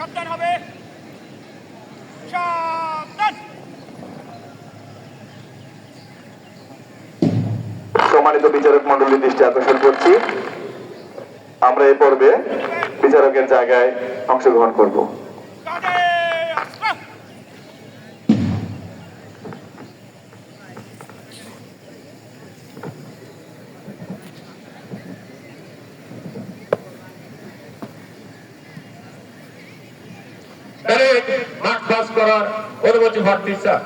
সাবধান হবে। সাবধান। সম্মানিত বিচারক মন্ডলীর দৃষ্টি আকর্ষণ করছি। আমরা এই পর্বে বিচারকের জায়গায় অংশগ্রহণ করব। পাস করার অনুমতি স্যার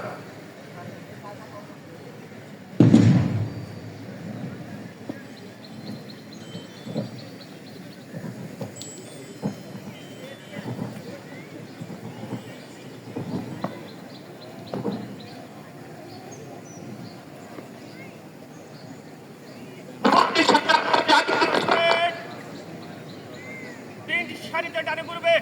তিনটি সারিতে ডানে পড়বে।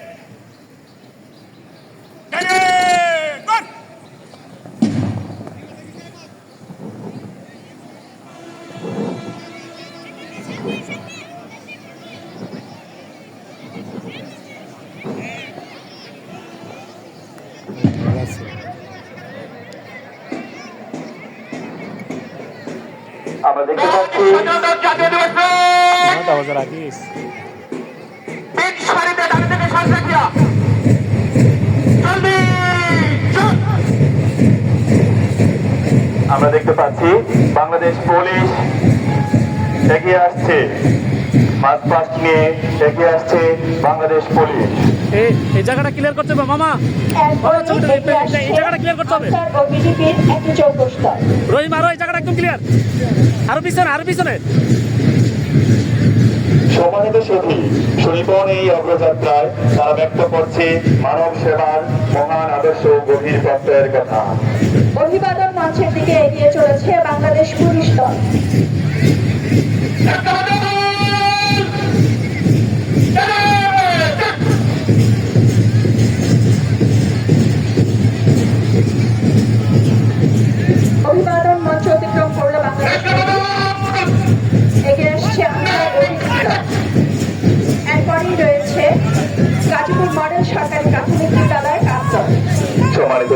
সাংসদিয়া জলদি চল আমরা দেখতে পাচ্ছি বাংলাদেশ পুলিশ এগিয়ে আসছে। মাস পাস্ট নিয়ে এগিয়ে আসছে বাংলাদেশ পুলিশ। এই এই জায়গাটা ক্লিয়ার করতে হবে মামা। এই জায়গাটা ক্লিয়ার করতে হবে। রহিম আরও এই জায়গাটা একদম ক্লিয়ার আরও পিছনে আরও পিছনে। সম্মানিত সুধী সুনিপন এই অগ্রযাত্রায় তারা ব্যক্ত করছে মানব সেবার মহান আদর্শ গভীর প্রত্যয়ের কথা। অভিবাদন মঞ্চের দিকে এগিয়ে চলেছে বাংলাদেশ পুলিশ দল।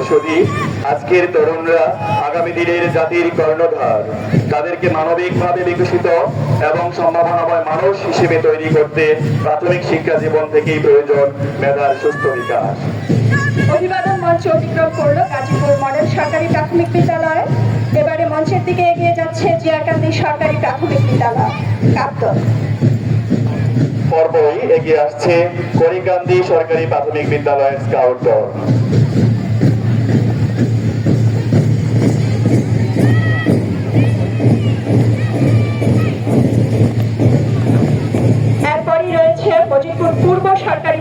সুধী আজকের তরুণরা আগামী দিনের জাতির কর্ণধার। তাদেরকে মানবিকভাবে বিকশিত এবং সম্ভাবনাময় মানুষ হিসেবে তৈরি করতে প্রাথমিক শিক্ষা জীবন থেকেই প্রয়োজন মেধার সুস্থ বিকাশ। অভিবাদন মঞ্চ অতিক্রম করল গাজীপুর মডেল সরকারি প্রাথমিক বিদ্যালয়। এবারে মঞ্চের দিকে এগিয়ে যাচ্ছে জিয়াকান্দি সরকারি প্রাথমিক বিদ্যালয়। কাপ্তন পর্বই এগিয়ে আসছে করিকান্দি সরকারি প্রাথমিক বিদ্যালয়ের স্কাউট দল।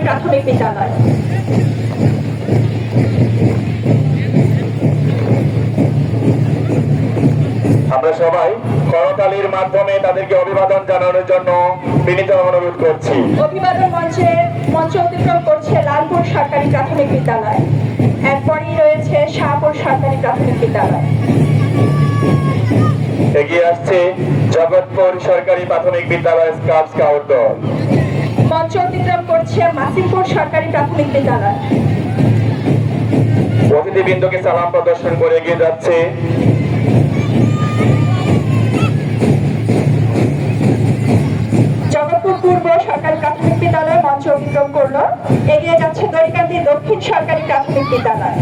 প্রাথমিক বিদ্যালয়। আমরা সবাই করতালির মাধ্যমে তাদেরকে অভিবাদন জানানোর জন্য বিনীত অনুরোধ করছি। অভিবাদন মঞ্চে মঞ্চ অতিক্রম করছে লালপুর সরকারি প্রাথমিক বিদ্যালয়। এরপরই রয়েছে শাহপুর সরকারি প্রাথমিক বিদ্যালয়। এগিয়ে আসছে জগৎপুর সরকারি প্রাথমিক বিদ্যালয় স্কাউট স্কাউট দল। মঞ্চ অতিক্রম করছে মাসিমপুর সরকারি প্রাথমিক বিদ্যালয়। অতিথিবৃন্দকে সালাম প্রদর্শন করে এগিয়ে যাচ্ছে। জগৎপুর পূর্ব সরকারি প্রাথমিক বিদ্যালয় মঞ্চ অতিক্রম করল। এগিয়ে যাচ্ছে দরিকান্দি দক্ষিণ সরকারি প্রাথমিক বিদ্যালয়।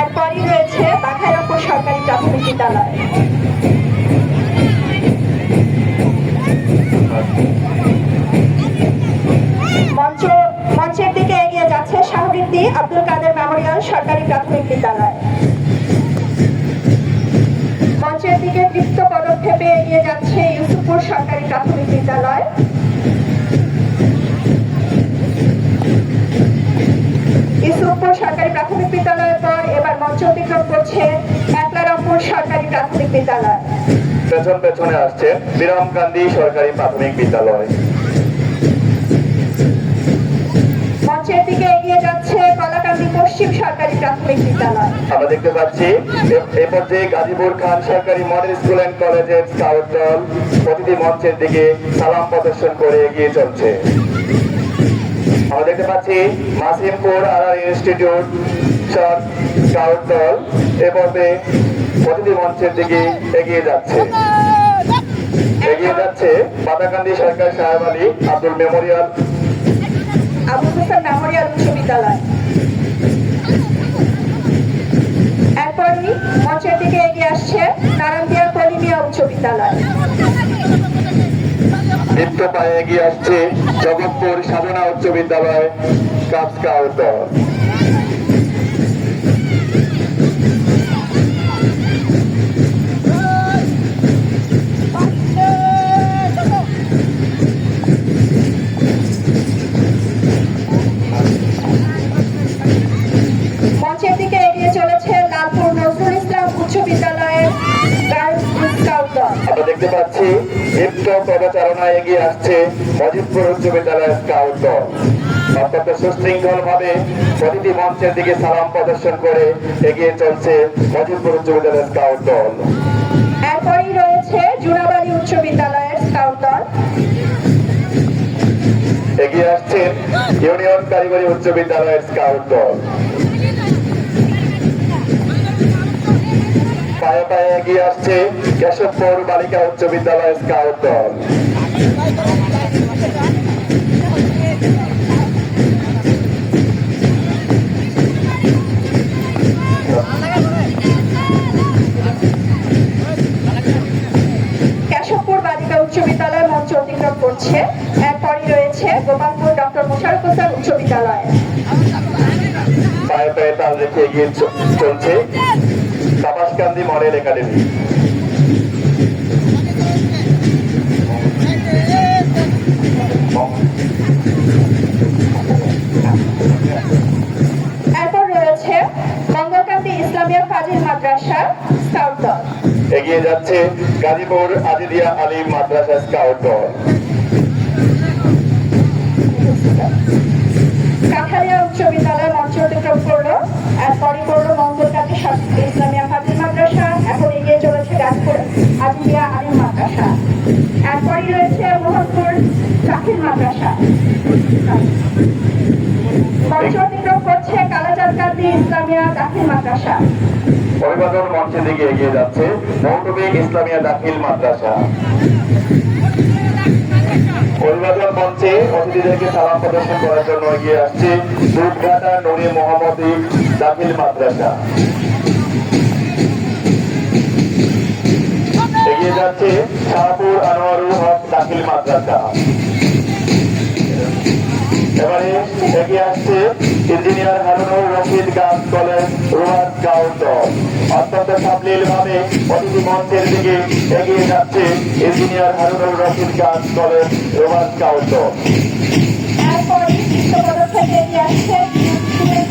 এরপরই রয়েছে বাঘাইরামপুর সরকারি প্রাথমিক বিদ্যালয়। শাহবৃত্তি আব্দুল কাদের মেমোরিয়াল সরকারি প্রাথমিক বিদ্যালয়। মঞ্চের দিকে পদক্ষেপে এগিয়ে যাচ্ছে ইউসুফপুর সরকারি প্রাথমিক বিদ্যালয়। ইউসুফপুর সরকারি প্রাথমিক বিদ্যালয়ের পর এবার মঞ্চ অতিক্রম করছে একলারামপুর সরকারি প্রাথমিক বিদ্যালয়। পেছন পেছনে আসছে বিরামকান্দি সরকারি প্রাথমিক বিদ্যালয়। কলাকান্দি পশ্চিম সরকারি প্রাথমিক বিদ্যালয়। আমরা দেখতে পাচ্ছি এ- এ পর্যায়ে গাজীপুর খান সরকারি মডেল স্কুল অ্যান্ড কলেজের স্কাউট দল প্রতিটি মঞ্চের দিকে সালাম প্রদর্শন করে এগিয়ে চলছে। আমাদের দেখতে পাচ্ছি মাসিমপুর আড়ার ইনস্টিটিউট স্কাউট দল এ পর্বে অতিথি মঞ্চের দিকে এগিয়ে যাচ্ছে। এগিয়ে যাচ্ছে পাতাকান্দি সরকার সাহেব আলী আব্দুল মেমোরিয়াল। আবু হোসেন মেমোরিয়াল উচ্চ এরপরই মঞ্চের দিকে এগিয়ে আসছে নারায়ণদিয়া কলিমিয়া উচ্চ বিদ্যালয়। নৃত্য পায়ে এগিয়ে আসছে জগৎপুর সাধনা উচ্চ বিদ্যালয় দল। পাচ্ছি পদচারণায় এগিয়ে আসছে মজিদপুর উচ্চ বিদ্যালয়ের স্কাউট দল। অত্যন্ত সুশৃঙ্খল ভাবে প্রতিটি মঞ্চের দিকে সালাম প্রদর্শন করে এগিয়ে চলছে মজিদপুর উচ্চ বিদ্যালয়ের স্কাউট দল। এরপরই রয়েছে জুনাবাড়ি উচ্চ বিদ্যালয়ের স্কাউট দল। এগিয়ে আসছেন ইউনিয়ন কারিগরি উচ্চ বিদ্যালয়ের স্কাউট দল। এগিয়ে আসছে কেশবপুর বালিকা উচ্চ বিদ্যালয়ের স্কাউট দল। কেশবপুর বালিকা উচ্চ বিদ্যালয় মঞ্চ অতিক্রম করছে। এরপরই রয়েছে গোপালপুর ডক্টর মোশারফ হোসেন উচ্চ বিদ্যালয়। পায়ে পায়ে তাল রেখে এগিয়ে চলছে। Tapaskandi model academy. এরপর রয়েছে মঙ্গলকান্তি ইসলামিয়া ফাজিল মাদ্রাসা স্কাউট দল। এগিয়ে যাচ্ছে গাজীপুর আজিদিয়া আলিম মাদ্রাসা স্কাউট দল। কাঠালিয়া উচ্চ বিদ্যালয় মঞ্চ অতিক্রম করল। এরপরই করল মঙ্গলকান্তি সা- ইসলামিয়া ফাজিল মাদ্রাসা। এখন এগিয়ে চলেছে গাজপুর আজিলিয়া আলিম মাদ্রাসা। এরপরই রয়েছে মোহনপুর দাখিল মাদ্রাসা। মঞ্চ অতিক্রম করছে কালাচাঁদকান্দি ইসলামিয়া দাখিল মাদ্রাসা। অভিবাদন মঞ্চের দিকে এগিয়ে যাচ্ছে মৌটবি ইসলামিয়া দাখিল মাদ্রাসা। অভিবাদন মঞ্চে অতিথিদেরকে সালাম প্রদর্শন করার জন্য এগিয়ে আসছে দুধঘাটা নুরে মোহাম্মদ দাখিল মাদ্রাসা। এগিয়ে যাচ্ছে শাহপুর আনোয়ারুল হক দাখিল মাদ্রাসা। এবারে এগিয়ে আসছে engineer Harunur Rashid girls college scout দল অত্যন্ত সাবলীল ভাবে অতিথি মঞ্চের দিকে এগিয়ে যাচ্ছে engineer Harunur Rashid girls college থেকে এগিয়ে আসছে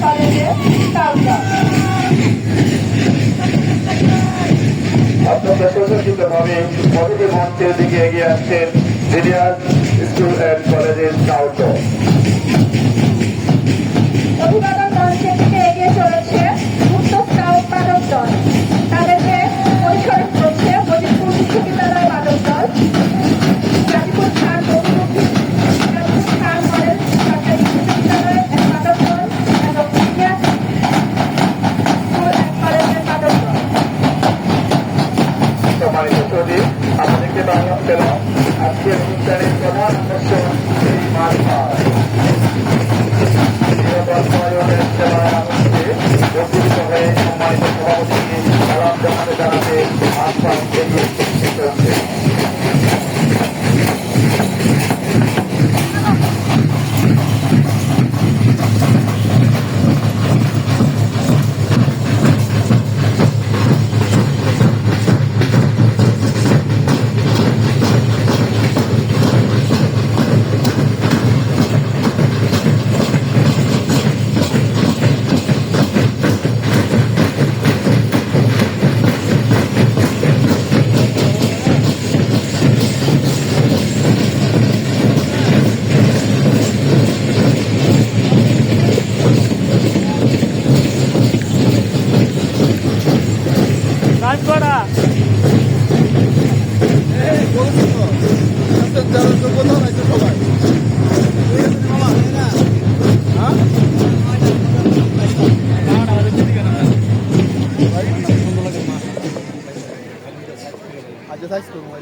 কলেজের দল অত্যন্ত ভাবে অতিথি মঞ্চের দিকে এগিয়ে আসছেন সিনিয়র স্কুল অ্যান্ড কলেজের স্কাউট Thank you.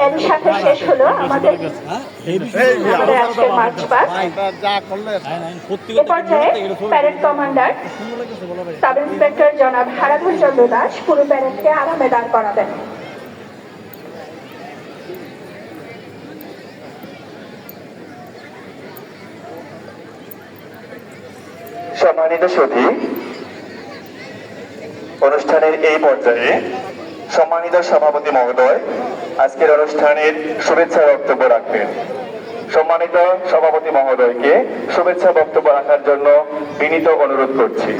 এর সাথে শেষ হলো আমাদের আমাদের আজকের মার্চ পাস এ পর্যায়ে প্যারেড কমান্ডার সাব ইন্সপেক্টর জনাব হারাধন চন্দ্র দাস পুরো প্যারেডকে আরামে দান করাবেন। সম্মানিত সতী অনুষ্ঠানের এই পর্যায়ে সম্মানিত সভাপতি মহোদয় আজকের অনুষ্ঠানের শুভেচ্ছা বক্তব্য রাখবেন। সম্মানিত সভাপতি মহোদয়কে শুভেচ্ছা বক্তব্য রাখার জন্য বিনীত অনুরোধ করছি।